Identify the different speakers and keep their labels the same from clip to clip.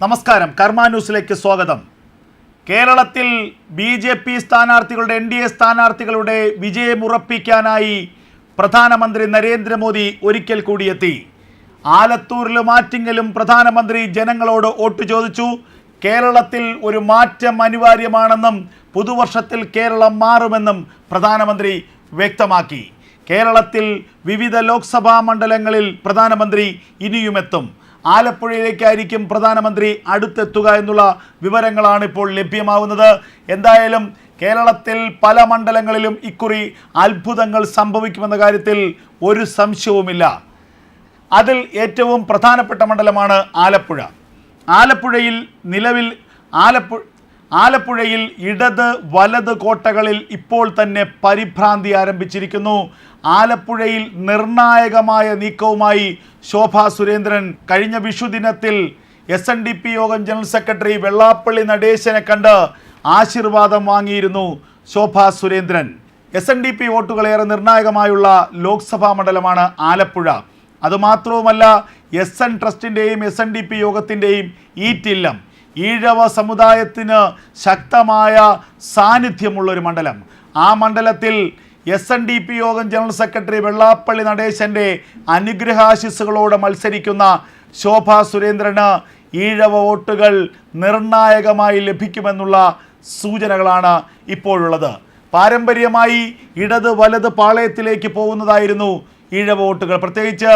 Speaker 1: നമസ്കാരം. കർമ്മ ന്യൂസിലേക്ക് സ്വാഗതം. കേരളത്തിൽ ബി ജെ പി സ്ഥാനാർത്ഥികളുടെ എൻ ഡി എ സ്ഥാനാർത്ഥികളുടെ വിജയമുറപ്പിക്കാനായി പ്രധാനമന്ത്രി നരേന്ദ്രമോദി ഒരിക്കൽ കൂടിയെത്തി. ആലത്തൂരിലും ആറ്റിങ്ങലും പ്രധാനമന്ത്രി ജനങ്ങളോട് വോട്ട് ചോദിച്ചു. കേരളത്തിൽ ഒരു മാറ്റം അനിവാര്യമാണെന്നും പുതുവർഷത്തിൽ കേരളം മാറുമെന്നും പ്രധാനമന്ത്രി വ്യക്തമാക്കി. കേരളത്തിൽ വിവിധ ലോക്സഭാ മണ്ഡലങ്ങളിൽ പ്രധാനമന്ത്രി ഇനിയുമെത്തും. ആലപ്പുഴയിലേക്കായിരിക്കും പ്രധാനമന്ത്രി അടുത്തെത്തുക എന്നുള്ള വിവരങ്ങളാണ് ഇപ്പോൾ ലഭ്യമാവുന്നത്. എന്തായാലും കേരളത്തിൽ പല മണ്ഡലങ്ങളിലും ഇക്കുറി അത്ഭുതങ്ങൾ സംഭവിക്കുമെന്ന കാര്യത്തിൽ ഒരു സംശയവുമില്ല. അതിൽ ഏറ്റവും പ്രധാനപ്പെട്ട മണ്ഡലമാണ് ആലപ്പുഴ. ആലപ്പുഴയിൽ നിലവിൽ ആലപ്പുഴ ആലപ്പുഴയിൽ ഇടത് വലത് കോട്ടകളിൽ ഇപ്പോൾ തന്നെ പരിഭ്രാന്തി ആരംഭിച്ചിരിക്കുന്നു. ആലപ്പുഴയിൽ നിർണായകമായ നീക്കവുമായി ശോഭാ സുരേന്ദ്രൻ കഴിഞ്ഞ വിഷുദിനത്തിൽ എസ് എൻ ഡി പി യോഗം ജനറൽ സെക്രട്ടറി വെള്ളാപ്പള്ളി നടേശനെ കണ്ട് ആശീർവാദം വാങ്ങിയിരുന്നു Shobha Surendran. S N D P വോട്ടുകളേറെ നിർണായകമായുള്ള ലോക്സഭാ മണ്ഡലമാണ് ആലപ്പുഴ. അതുമാത്രവുമല്ല എസ് എൻ ട്രസ്റ്റിന്റെയും എസ് എൻ ഡി പി യോഗത്തിന്റെയും ഈറ്റില്ലം. ഈഴവ സമുദായത്തിന് ശക്തമായ സാന്നിധ്യമുള്ളൊരു മണ്ഡലം. ആ മണ്ഡലത്തിൽ എസ് എൻ ഡി പി യോഗം ജനറൽ സെക്രട്ടറി വെള്ളാപ്പള്ളി നടേശന്റെ അനുഗ്രഹാശിസ്സുകളോട് മത്സരിക്കുന്ന ശോഭ സുരേന്ദ്രന് ഈഴവ വോട്ടുകൾ നിർണായകമായി ലഭിക്കുമെന്നുള്ള സൂചനകളാണ് ഇപ്പോഴുള്ളത്. പാരമ്പര്യമായി ഇടത് വലത് പാളയത്തിലേക്ക് പോകുന്നതായിരുന്നു ഈഴവ വോട്ടുകൾ. പ്രത്യേകിച്ച്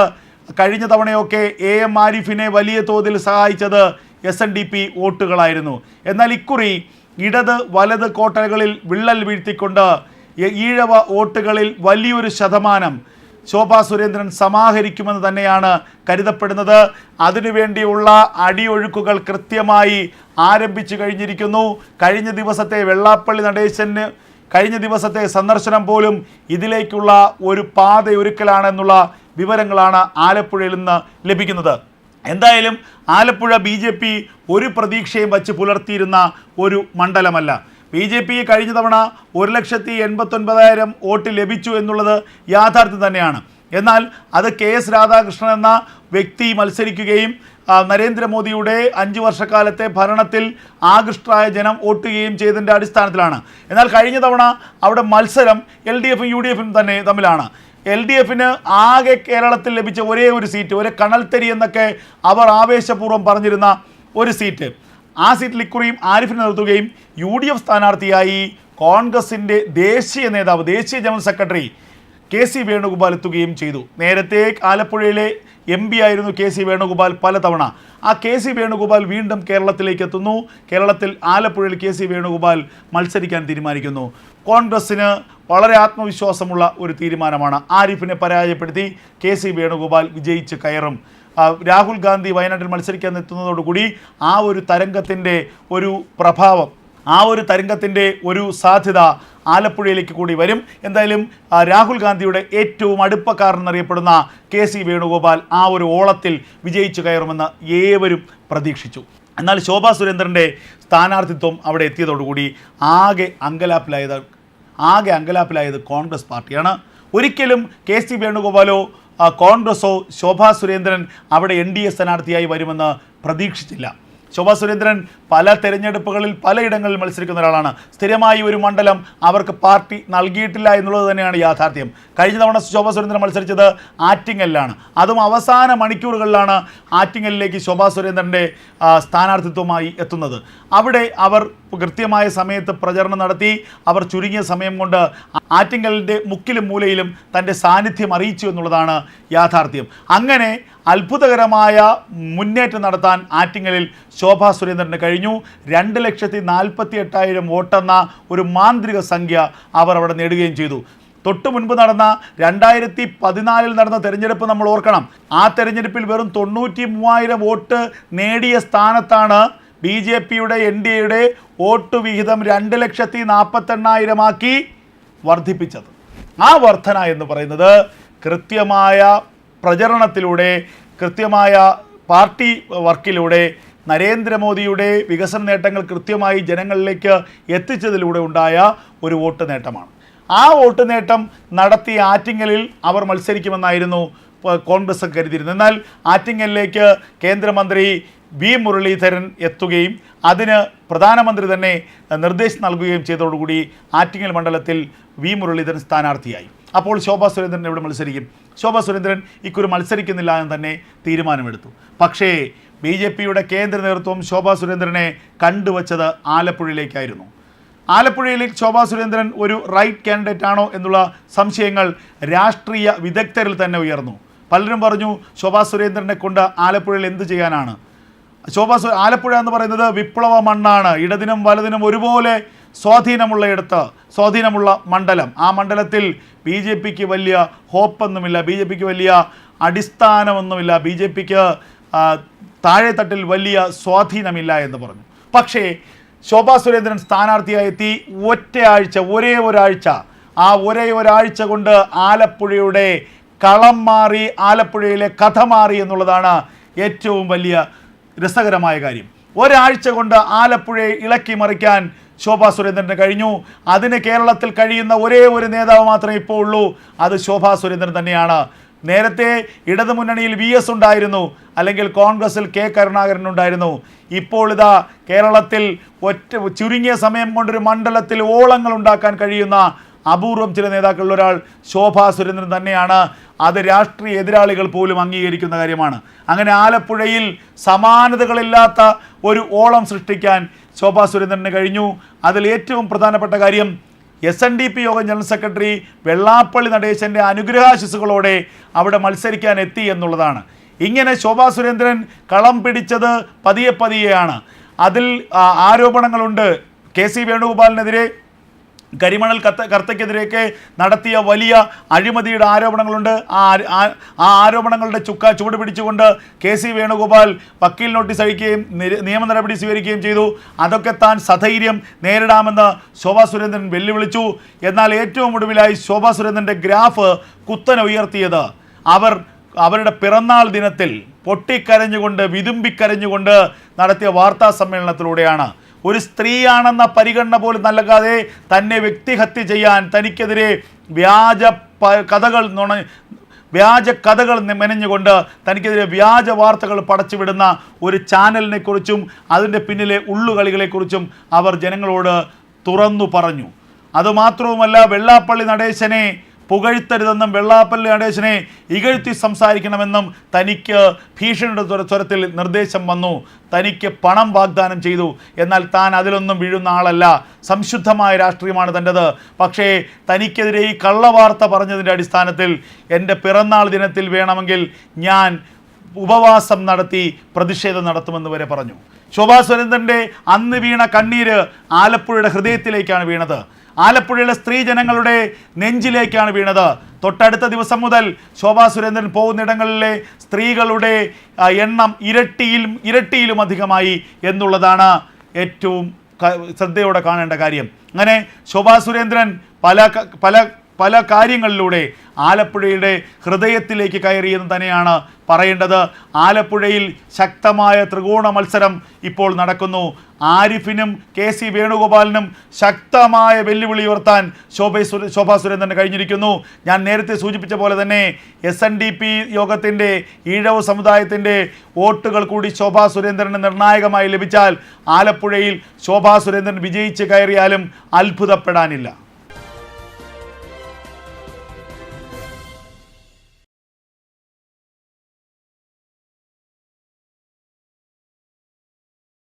Speaker 1: കഴിഞ്ഞ തവണയൊക്കെ എ എം ആരിഫിനെ വലിയ തോതിൽ സഹായിച്ചത് എസ് എൻ ഡി പി വോട്ടുകളായിരുന്നു. എന്നാൽ ഇക്കുറി ഇടത് വലത് കോട്ടകളിൽ വിള്ളൽ വീഴ്ത്തിക്കൊണ്ട് ഈഴവ വോട്ടുകളിൽ വലിയൊരു ശതമാനം ശോഭാ സുരേന്ദ്രൻ സമാഹരിക്കുമെന്ന് തന്നെയാണ് കരുതപ്പെടുന്നത്. അതിനുവേണ്ടിയുള്ള അടിയൊഴുക്കുകൾ കൃത്യമായി ആരംഭിച്ചു കഴിഞ്ഞിരിക്കുന്നു. കഴിഞ്ഞ ദിവസത്തെ വെള്ളാപ്പള്ളി നടേശന് കഴിഞ്ഞ ദിവസത്തെ സന്ദർശനം പോലും ഇതിലേക്കുള്ള ഒരു പാതയൊരുക്കലാണെന്നുള്ള വിവരങ്ങളാണ് ആലപ്പുഴയിൽ നിന്ന് ലഭിക്കുന്നത്. എന്തായാലും ആലപ്പുഴ ബി ജെ പി ഒരു പ്രതീക്ഷയും വച്ച് പുലർത്തിയിരുന്ന ഒരു മണ്ഡലമല്ല. ബി ജെ പി കഴിഞ്ഞ തവണ ഒരു ലക്ഷത്തി എൺപത്തൊൻപതായിരം വോട്ട് ലഭിച്ചു എന്നുള്ളത് യാഥാർത്ഥ്യം തന്നെയാണ്. എന്നാൽ അത് കെ എസ് രാധാകൃഷ്ണൻ എന്ന വ്യക്തി മത്സരിക്കുകയും നരേന്ദ്രമോദിയുടെ അഞ്ച് വർഷക്കാലത്തെ ഭരണത്തിൽ ആകൃഷ്ടരായ ജനം വോട്ട് ചെയ്യുകയും ചെയ്തതിന്റെ അടിസ്ഥാനത്തിലാണ്. എന്നാൽ കഴിഞ്ഞ തവണ അവിടെ മത്സരം എൽ ഡി എഫും യു ഡി എഫും തന്നെ തമ്മിലാണ്. എൽ ഡി എഫിന് ആകെ കേരളത്തിൽ ലഭിച്ച ഒരേ ഒരു സീറ്റ് ഒരു കണൽത്തരി എന്നൊക്കെ അവർ ആവേശപൂർവം പറഞ്ഞിരുന്ന ഒരു സീറ്റ്. ആ സീറ്റിൽ ഇക്കുറിയും ആരിഫിനെ നിർത്തുകയും യു ഡി എഫ് സ്ഥാനാർത്ഥിയായി കോൺഗ്രസിന്റെ ദേശീയ നേതാവ് ദേശീയ general secretary K C Venugopal എത്തുകയും ചെയ്തു. നേരത്തെ ആലപ്പുഴയിലെ എം പി ആയിരുന്നു കെ സി വേണുഗോപാൽ പലതവണ. ആ കെ സി വേണുഗോപാൽ വീണ്ടും കേരളത്തിലേക്ക് എത്തുന്നു. കേരളത്തിൽ ആലപ്പുഴയിൽ കെ സി വേണുഗോപാൽ മത്സരിക്കാൻ തീരുമാനിക്കുന്നു. കോൺഗ്രസ്സിന് വളരെ ആത്മവിശ്വാസമുള്ള ഒരു തീരുമാനമാണ്. ആരിഫിനെ പരാജയപ്പെടുത്തി കെ സി വേണുഗോപാൽ വിജയിച്ച് കയറും. രാഹുൽ ഗാന്ധി വയനാട്ടിൽ മത്സരിക്കാൻ എത്തുന്നതോടുകൂടി ആ ഒരു തരംഗത്തിന്റെ ഒരു പ്രഭാവം ആ ഒരു തരംഗത്തിന്റെ ഒരു സാധ്യത ആലപ്പുഴയിലേക്ക് കൂടി വരും. എന്തായാലും രാഹുൽ ഗാന്ധിയുടെ ഏറ്റവും അടുപ്പക്കാരൻ എന്നറിയപ്പെടുന്ന കെ സി വേണുഗോപാൽ ആ ഒരു ഓളത്തിൽ വിജയിച്ചു കയറുമെന്ന് ഏവരും പ്രതീക്ഷിച്ചു. എന്നാൽ ശോഭാ സുരേന്ദ്രന്റെ സ്ഥാനാർത്ഥിത്വം അവിടെ എത്തിയതോടുകൂടി ആകെ അങ്കലാപ്പിലായത് ആകെ അങ്കലാപ്പിലായത് കോൺഗ്രസ് പാർട്ടിയാണ്. ഒരിക്കലും കെ സി വേണുഗോപാലോ കോൺഗ്രസോ ശോഭാ സുരേന്ദ്രൻ അവിടെ എൻ ഡി എ സ്ഥാനാർത്ഥിയായി വരുമെന്ന് പ്രതീക്ഷിച്ചില്ല. ശോഭാ സുരേന്ദ്രൻ പല തെരഞ്ഞെടുപ്പുകളിൽ പലയിടങ്ങളിൽ മത്സരിക്കുന്ന ഒരാളാണ്. സ്ഥിരമായി ഒരു മണ്ഡലം അവർക്ക് പാർട്ടി നൽകിയിട്ടില്ല എന്നുള്ളത് തന്നെയാണ് യാഥാർത്ഥ്യം. കഴിഞ്ഞ തവണ ശോഭാ സുരേന്ദ്രൻ മത്സരിച്ചത് ആറ്റിങ്ങലിലാണ്. അതും അവസാന മണിക്കൂറുകളിലാണ് ആറ്റിങ്ങലിലേക്ക് ശോഭാ സുരേന്ദ്രന്റെ സ്ഥാനാർത്ഥിത്വമായി എത്തുന്നത്. അവിടെ അവർ കൃത്യമായ സമയത്ത് പ്രചരണം നടത്തി. അവർ ചുരുങ്ങിയ സമയം കൊണ്ട് ആറ്റിങ്ങലിന്റെ മുക്കിലും മൂലയിലും തന്റെ സാന്നിധ്യം അറിയിച്ചു എന്നുള്ളതാണ് യാഥാർത്ഥ്യം. അങ്ങനെ അത്ഭുതകരമായ മുന്നേറ്റം നടത്താൻ ആറ്റിങ്ങലിൽ ശോഭാ സുരേന്ദ്രന് കഴിഞ്ഞു. രണ്ട് ലക്ഷത്തി നാൽപ്പത്തി എട്ടായിരം വോട്ടെന്ന ഒരു മാന്ത്രിക സംഖ്യ അവർ അവിടെ നേടുകയും ചെയ്തു. തൊട്ടു മുൻപ് നടന്ന രണ്ടായിരത്തി പതിനാലിൽ നടന്ന തെരഞ്ഞെടുപ്പ് നമ്മൾ ഓർക്കണം. ആ തെരഞ്ഞെടുപ്പിൽ വെറും തൊണ്ണൂറ്റി മൂവായിരം വോട്ട് നേടിയ സ്ഥാനത്താണ് ബി ജെ പിയുടെ എൻ ഡി എയുടെ വോട്ട് വിഹിതം രണ്ട് ലക്ഷത്തി നാൽപ്പത്തെണ്ണായിരമാക്കി വർദ്ധിപ്പിച്ചത്. ആ വർധന എന്ന് പറയുന്നത് കൃത്യമായ പ്രചരണത്തിലൂടെ കൃത്യമായ പാർട്ടി വർക്കിലൂടെ നരേന്ദ്രമോദിയുടെ വികസന നേട്ടങ്ങൾ കൃത്യമായി ജനങ്ങളിലേക്ക് എത്തിച്ചതിലൂടെ ഉണ്ടായ ഒരു വോട്ട് നേട്ടമാണ്. ആ വോട്ട് നേട്ടം നടത്തിയ ആറ്റിങ്ങലിൽ അവർ മത്സരിക്കുമെന്നായിരുന്നു കോൺഗ്രസ് കരുതിയിരുന്നത്. എന്നാൽ ആറ്റിങ്ങലിലേക്ക് കേന്ദ്രമന്ത്രി വി. മുരളീധരൻ എത്തുകയും അതിന് പ്രധാനമന്ത്രി തന്നെ നിർദ്ദേശം നൽകുകയും ചെയ്തതോടുകൂടി ആറ്റിങ്ങൽ മണ്ഡലത്തിൽ വി. മുരളീധരൻ സ്ഥാനാർത്ഥിയായി. അപ്പോൾ ശോഭാ സുരേന്ദ്രൻ എവിടെ മത്സരിക്കും. ശോഭാ സുരേന്ദ്രൻ ഇക്കുറി മത്സരിക്കുന്നില്ല എന്ന് തന്നെ തീരുമാനമെടുത്തു. പക്ഷേ ബി ജെ പിയുടെ കേന്ദ്ര നേതൃത്വം ശോഭാ സുരേന്ദ്രനെ കണ്ടുവച്ചത് ആലപ്പുഴയിലേക്കായിരുന്നു. ആലപ്പുഴയിൽ ശോഭാ സുരേന്ദ്രൻ ഒരു റൈറ്റ് കാൻഡിഡേറ്റ് ആണോ എന്നുള്ള സംശയങ്ങൾ രാഷ്ട്രീയ വിദഗ്ധരിൽ തന്നെ ഉയർന്നു. പലരും പറഞ്ഞു ശോഭാ സുരേന്ദ്രനെ കൊണ്ട് ആലപ്പുഴയിൽ എന്ത് ചെയ്യാനാണ്? ശോഭാ ആലപ്പുഴ എന്ന് പറയുന്നത് വിപ്ലവ മണ്ണാണ്. ഇടതിനും വലതിനും ഒരുപോലെ സ്വാധീനമുള്ള ഇടത്ത് സ്വാധീനമുള്ള മണ്ഡലം. ആ മണ്ഡലത്തിൽ ബി ജെ പിക്ക് വലിയ ഹോപ്പൊന്നുമില്ല. ബി ജെ പിക്ക് വലിയ അടിസ്ഥാനമൊന്നുമില്ല. ബി ജെ പിക്ക് താഴെത്തട്ടിൽ വലിയ സ്വാധീനമില്ല എന്ന് പറഞ്ഞു. പക്ഷേ ശോഭാ സുരേന്ദ്രൻ സ്ഥാനാർത്ഥിയായി എത്തി ഒറ്റയാഴ്ച ഒരേ ഒരാഴ്ച ആ ഒരേ ഒരാഴ്ച കൊണ്ട് ആലപ്പുഴയുടെ കളം മാറി ആലപ്പുഴയിലെ കഥ മാറി എന്നുള്ളതാണ് ഏറ്റവും വലിയ രസകരമായ കാര്യം. ഒരാഴ്ച കൊണ്ട് ആലപ്പുഴയെ ഇളക്കി മറിക്കാൻ ശോഭാ സുരേന്ദ്രന് കഴിഞ്ഞു. അതിന് കേരളത്തിൽ കഴിയുന്ന ഒരേ ഒരു നേതാവ് മാത്രമേ ഇപ്പോൾ ഉള്ളൂ. അത് ശോഭാ സുരേന്ദ്രൻ തന്നെയാണ്. നേരത്തെ ഇടതുമുന്നണിയിൽ വി എസ് ഉണ്ടായിരുന്നു. അല്ലെങ്കിൽ കോൺഗ്രസിൽ കെ കരുണാകരൻ ഉണ്ടായിരുന്നു. ഇപ്പോൾ ഇതാ കേരളത്തിൽ ഒറ്റ ചുരുങ്ങിയ സമയം കൊണ്ടൊരു മണ്ഡലത്തിൽ ഓളങ്ങൾ ഉണ്ടാക്കാൻ കഴിയുന്ന അപൂർവം ചില നേതാക്കളിൽ ഒരാൾ ശോഭാ സുരേന്ദ്രൻ തന്നെയാണ്. അത് രാഷ്ട്രീയ എതിരാളികൾ പോലും അംഗീകരിക്കുന്ന കാര്യമാണ്. അങ്ങനെ ആലപ്പുഴയിൽ സമാനതകളില്ലാത്ത ഒരു ഓളം സൃഷ്ടിക്കാൻ ശോഭാ സുരേന്ദ്രന് കഴിഞ്ഞു. അതിൽ ഏറ്റവും പ്രധാനപ്പെട്ട കാര്യം എസ് എൻ ഡി പി യോഗം ജനറൽ സെക്രട്ടറി വെള്ളാപ്പള്ളി നടേശന്റെ അനുഗ്രഹാശിസുകളോടെ അവിടെ മത്സരിക്കാൻ എത്തി എന്നുള്ളതാണ്. ഇങ്ങനെ ശോഭാ സുരേന്ദ്രൻ കളം പിടിച്ചത് പതിയെ പതിയെയാണ്. അതിൽ ആരോപണങ്ങളുണ്ട്. കെ സി വേണുഗോപാലിനെതിരെ കരിമണൽ കത്ത കർത്തയ്ക്കെതിരെയൊക്കെ നടത്തിയ വലിയ അഴിമതിയുടെ ആരോപണങ്ങളുണ്ട്. ആ ആ- ആരോപണങ്ങളുടെ ചുക്ക ചുവട് പിടിച്ചുകൊണ്ട് കെ സി വേണുഗോപാൽ വക്കീൽ നോട്ടീസ് അയക്കുകയും നിയമ നടപടി സ്വീകരിക്കുകയും ചെയ്തു. അതൊക്കെ താൻ സധൈര്യം നേരിടാമെന്ന് ശോഭാ സുരേന്ദ്രൻ വെല്ലുവിളിച്ചു. എന്നാൽ ഏറ്റവും ഒടുവിലായി ശോഭാ സുരേന്ദ്രന്റെ ഗ്രാഫ് കുത്തനെ ഉയർത്തിയത്. അവർ അവരുടെ പിറന്നാൾ ദിനത്തിൽ പൊട്ടിക്കരഞ്ഞുകൊണ്ട് വിതുമ്പിക്കരഞ്ഞുകൊണ്ട് നടത്തിയ വാർത്താ സമ്മേളനത്തിലൂടെയാണ്. ഒരു സ്ത്രീയാണെന്ന പരിഗണന പോലും നൽകാതെ തന്നെ വ്യക്തിഹത്യ ചെയ്യാൻ തനിക്കെതിരെ വ്യാജ കഥകൾ നുണ വ്യാജ കഥകൾ മെനഞ്ഞുകൊണ്ട് തനിക്കെതിരെ വ്യാജ വാർത്തകൾ പടച്ചുവിടുന്ന ഒരു ചാനലിനെക്കുറിച്ചും അതിന്റെ പിന്നിലെ ഉള്ളുകളികളെക്കുറിച്ചും അവർ ജനങ്ങളോട് തുറന്നു പറഞ്ഞു. അതുമാത്രവുമല്ല വെള്ളാപ്പള്ളി നടേശനെ പുകഴ്ത്തരുതെന്നും വെള്ളാപ്പള്ളി നടേശനെ ഇകഴ്ത്തി സംസാരിക്കണമെന്നും തനിക്ക് ഭീഷണിയുടെ സ്വര- സ്വരത്തിൽ നിർദ്ദേശം വന്നു. തനിക്ക് പണം വാഗ്ദാനം ചെയ്തു. എന്നാൽ താൻ അതിലൊന്നും വീഴുന്ന ആളല്ല. സംശുദ്ധമായ രാഷ്ട്രീയമാണ് തന്റെത്. പക്ഷേ തനിക്കെതിരെ ഈ കള്ളവാർത്ത പറഞ്ഞതിന്റെ അടിസ്ഥാനത്തിൽ എന്റെ പിറന്നാൾ ദിനത്തിൽ വേണമെങ്കിൽ ഞാൻ ഉപവാസം നടത്തി പ്രതിഷേധം നടത്തുമെന്ന് വരെ പറഞ്ഞു. ശോഭാ സുരേന്ദ്രന്റെ അന്ന് വീണ കണ്ണീര് ആലപ്പുഴയുടെ ഹൃദയത്തിലേക്കാണ് വീണത്. ആലപ്പുഴയിലെ സ്ത്രീ ജനങ്ങളുടെ നെഞ്ചിലേക്കാണ് വീണത്. തൊട്ടടുത്ത ദിവസം മുതൽ ശോഭാ സുരേന്ദ്രൻ പോകുന്നിടങ്ങളിലെ സ്ത്രീകളുടെ എണ്ണം ഇരട്ടിയിലും ഇരട്ടിയിലും അധികമായി എന്നുള്ളതാണ് ഏറ്റവും ശ്രദ്ധയോടെ കാണേണ്ട കാര്യം. അങ്ങനെ ശോഭാ സുരേന്ദ്രൻ പല പല പല കാര്യങ്ങളിലൂടെ ആലപ്പുഴയുടെ ഹൃദയത്തിലേക്ക് കയറിയെന്ന് തന്നെയാണ് പറയേണ്ടത്. ആലപ്പുഴയിൽ ശക്തമായ ത്രികോണ മത്സരം ഇപ്പോൾ നടക്കുന്നു. ആരിഫിനും കെ സി വേണുഗോപാലിനും ശക്തമായ വെല്ലുവിളി ഉയർത്താൻ ശോഭ ശോഭാ സുരേന്ദ്രന് കഴിഞ്ഞിരിക്കുന്നു. ഞാൻ നേരത്തെ സൂചിപ്പിച്ച പോലെ തന്നെ എസ് എൻ ഡി പി യോഗത്തിന്റെ ഈഴവ് സമുദായത്തിന്റെ വോട്ടുകൾ കൂടി ശോഭാ സുരേന്ദ്രന് നിർണായകമായി ലഭിച്ചാൽ ആലപ്പുഴയിൽ ശോഭാ സുരേന്ദ്രൻ വിജയിച്ച് കയറിയാലും അത്ഭുതപ്പെടാനില്ല.